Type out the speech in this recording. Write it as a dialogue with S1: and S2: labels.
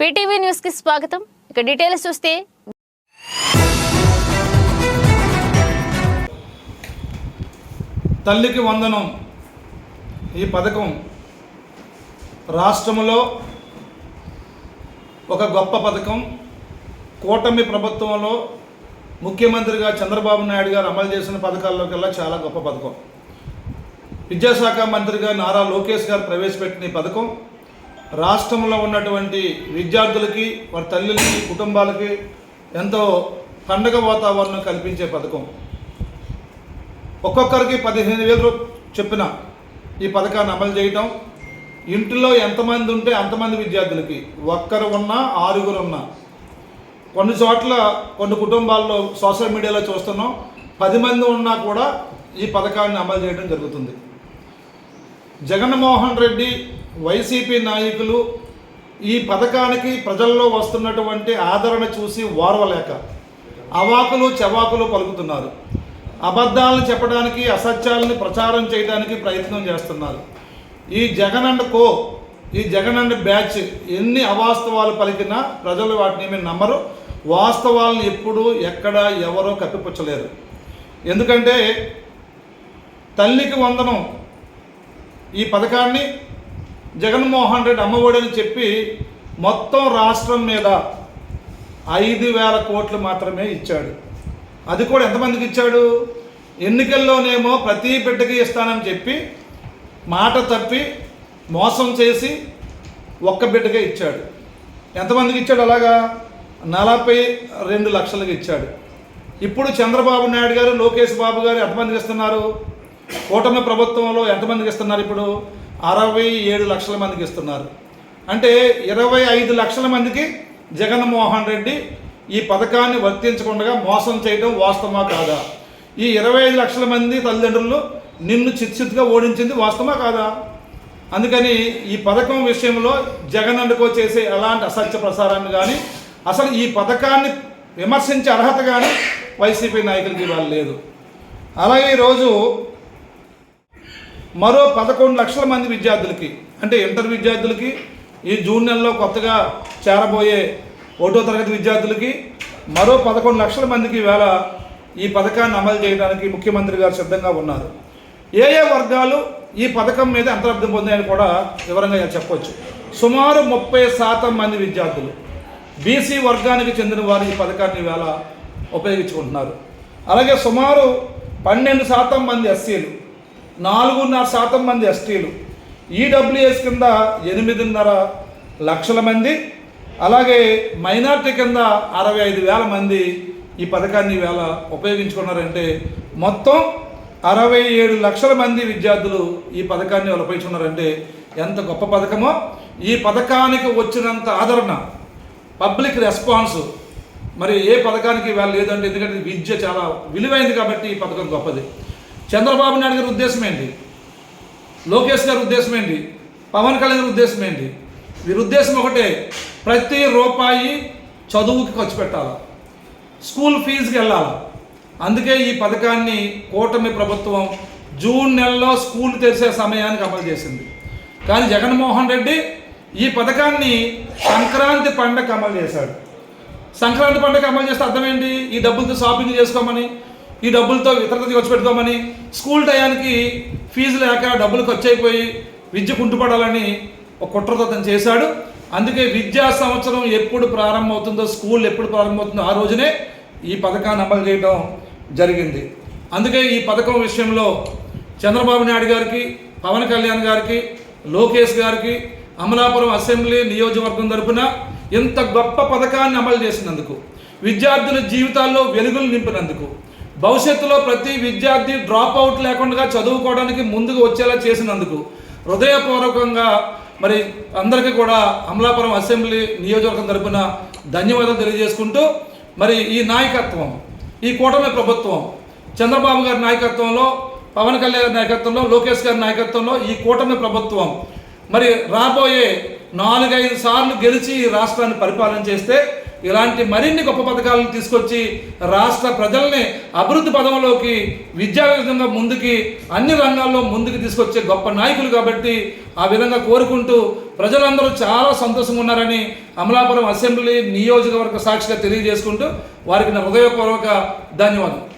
S1: PTV న్యూస్కి స్వాగతం. ఇక డీటెయిల్స్ చూస్తే
S2: తల్లికి వందనం. ఈ పథకం రాష్ట్రంలో ఒక గొప్ప పథకం. కూటమి ప్రభుత్వంలో ముఖ్యమంత్రిగా చంద్రబాబు నాయుడు గారు అమలు చేసిన పథకాల్లోకెల్లా చాలా గొప్ప పథకం. విద్యాశాఖ మంత్రిగా నారా లోకేష్ గారు ప్రవేశపెట్టిన ఈ పథకం. రాష్ట్రంలో ఉన్నటువంటి విద్యార్థులకి వారి తల్లులకి కుటుంబాలకి ఎంతో పండగ వాతావరణం కల్పించే పథకం. ఒక్కొక్కరికి పదిహేను వేలు చెప్పిన ఈ పథకాన్ని అమలు చేయటం. ఇంటిలో ఎంతమంది ఉంటే అంతమంది విద్యార్థులకి ఒక్కరు ఉన్నా ఆరుగురు ఉన్నా. కొన్ని చోట్ల కొన్ని కుటుంబాల్లో సోషల్ మీడియాలో చూస్తున్నాం. పది మంది ఉన్నా కూడా ఈ పథకాన్ని అమలు చేయడం జరుగుతుంది. జగన్మోహన్ రెడ్డి వైసీపీ నాయకులు ఈ పథకానికి ప్రజల్లో వస్తున్నటువంటి ఆదరణ చూసి ఓర్వలేక అవాకులు చవాకులు పలుకుతున్నారు. అబద్ధాలను చెప్పడానికి అసత్యాలను ప్రచారం చేయడానికి ప్రయత్నం చేస్తున్నారు. ఈ జగన్ అండ్ కో ఈ జగన్ అండ్ బ్యాచ్ ఎన్ని అవాస్తవాలు పలికినా ప్రజలు వాటిని ఏమీ నమ్మరు. వాస్తవాలను ఎప్పుడు ఎక్కడ ఎవరో కప్పిపుచ్చలేరు. ఎందుకంటే తల్లికి వందనం ఈ పథకాన్ని జగన్మోహన్ రెడ్డి అమ్మఒడి అని చెప్పి మొత్తం రాష్ట్రం మీద ఐదు వేల కోట్లు మాత్రమే ఇచ్చాడు. అది కూడా ఎంతమందికి ఇచ్చాడు? ఎన్నికల్లోనేమో ప్రతి బిడ్డకి ఇస్తానని చెప్పి మాట తప్పి మోసం చేసి ఒక్క బిడ్డకే ఇచ్చాడు. ఎంతమందికి ఇచ్చాడు అలాగా? నలభై రెండు లక్షలకి ఇచ్చాడు. ఇప్పుడు చంద్రబాబు నాయుడు గారు లోకేష్ బాబు గారు ఎంతమందికి ఇస్తున్నారు? కూటమి ప్రభుత్వంలో ఎంతమందికి ఇస్తున్నారు ఇప్పుడు? అరవై ఏడు లక్షల మందికి ఇస్తున్నారు. అంటే ఇరవై ఐదు లక్షల మందికి జగన్మోహన్ రెడ్డి ఈ పథకాన్ని వర్తించకుండా మోసం చేయడం వాస్తవమా కాదా? ఈ ఇరవై ఐదు లక్షల మంది తల్లిదండ్రులు నిన్ను చిత్చిత్తుగా ఓడించింది వాస్తవమా కాదా? అందుకని ఈ పథకం విషయంలో జగన్ అండుకో చేసే ఎలాంటి అసత్య ప్రసారాన్ని కానీ అసలు ఈ పథకాన్ని విమర్శించే అర్హత కానీ వైసీపీ నాయకులకి ఇవాళ లేదు. అలాగే ఈరోజు మరో పదకొండు లక్షల మంది విద్యార్థులకి అంటే ఇంటర్ విద్యార్థులకి ఈ జూన్ నెలలో కొత్తగా చేరబోయే ఒకటో తరగతి విద్యార్థులకి మరో పదకొండు లక్షల మందికి వేళ ఈ పథకాన్ని అమలు చేయడానికి ముఖ్యమంత్రి గారు సిద్ధంగా ఉన్నారు. ఏ ఏ వర్గాలు ఈ పథకం మీద ఎంత పొందాయని కూడా వివరంగా చెప్పొచ్చు. సుమారు ముప్పై శాతం మంది విద్యార్థులు బీసీ వర్గానికి చెందిన వారు ఈ పథకాన్ని ఈవేళ ఉపయోగించుకుంటున్నారు. అలాగే సుమారు పన్నెండు శాతం మంది ఎస్సీలు నాలుగున్నర శాతం మంది ఎస్టీలు. ఈడబ్ల్యూఎస్ కింద ఎనిమిదిన్నర లక్షల మంది అలాగే మైనార్టీ కింద అరవై ఐదు వేల మంది ఈ పథకాన్ని వేళ ఉపయోగించుకున్నారంటే మొత్తం అరవై ఏడు లక్షల మంది విద్యార్థులు ఈ పథకాన్ని వాళ్ళు ఉపయోగించుకున్నారంటే ఎంత గొప్ప పథకమో. ఈ పథకానికి వచ్చినంత ఆదరణ పబ్లిక్ రెస్పాన్స్. మరి ఏ పథకానికి వేళ లేదంటే ఎందుకంటే విద్య చాలా విలువైంది కాబట్టి ఈ పథకం గొప్పది. చంద్రబాబు నాయుడు గారి ఉద్దేశం ఏంటి? లోకేష్ గారి ఉద్దేశం ఏంటి? పవన్ కళ్యాణ్ గారి ఉద్దేశం ఏంటి? వీరి ఉద్దేశం ఒకటే ప్రతి రూపాయి చదువుకి ఖర్చు పెట్టాలి? స్కూల్ ఫీజుకి వెళ్ళాలి? అందుకే ఈ పథకాన్ని కూటమి ప్రభుత్వం జూన్ నెలలో స్కూల్ తెరిచే సమయానికి అమలు చేసింది. కానీ జగన్మోహన్ రెడ్డి ఈ పథకాన్ని సంక్రాంతి పండగ అమలు చేశాడు. సంక్రాంతి పండుగ అమలు చేస్తే అర్థం ఏంటి? ఈ డబ్బులతో షాపింగ్ చేసుకోమని ఈ డబ్బులతో ఇతరత ఖర్చు పెడతామని స్కూల్ టయానికి ఫీజు లేక డబ్బులు ఖర్చు అయిపోయి విద్య కుంటుపడాలని ఒక కుట్రతో అతను చేశాడు. అందుకే విద్యా సంవత్సరం ఎప్పుడు ప్రారంభమవుతుందో స్కూల్ ఎప్పుడు ప్రారంభమవుతుందో ఆ రోజునే ఈ పథకాన్ని అమలు చేయడం జరిగింది. అందుకే ఈ పథకం విషయంలో చంద్రబాబు నాయుడు గారికి పవన్ కళ్యాణ్ గారికి లోకేష్ గారికి అమలాపురం అసెంబ్లీ నియోజకవర్గం తరఫున ఇంత గొప్ప పథకాన్ని అమలు చేసినందుకు విద్యార్థుల జీవితాల్లో వెలుగులు నింపినందుకు భవిష్యత్తులో ప్రతి విద్యార్థి డ్రాప్ అవుట్ లేకుండా చదువుకోవడానికి ముందుకు వచ్చేలా చేసినందుకు హృదయపూర్వకంగా మరి అందరికీ కూడా అమలాపురం అసెంబ్లీ నియోజకవర్గం తరపున ధన్యవాదాలు తెలియజేసుకుంటూ మరి ఈ నాయకత్వం ఈ కూటమి ప్రభుత్వం చంద్రబాబు గారి నాయకత్వంలో పవన్ కళ్యాణ్ నాయకత్వంలో లోకేష్ గారి నాయకత్వంలో ఈ కూటమి ప్రభుత్వం మరి రాబోయే నాలుగైదు సార్లు గెలిచి ఈ రాష్ట్రాన్ని పరిపాలన చేస్తే ఇలాంటి మరిన్ని గొప్ప పథకాలను తీసుకొచ్చి రాష్ట్ర ప్రజల్ని అభివృద్ధి పదంలోకి విద్యా విధంగా ముందుకి అన్ని రంగాల్లో ముందుకు తీసుకొచ్చే గొప్ప నాయకులు కాబట్టి ఆ విధంగా కోరుకుంటూ ప్రజలందరూ చాలా సంతోషంగా ఉన్నారని అమలాపురం అసెంబ్లీ నియోజకవర్గ సాక్షిగా తెలియజేసుకుంటూ వారికి నా హృదయపూర్వక ధన్యవాదాలు.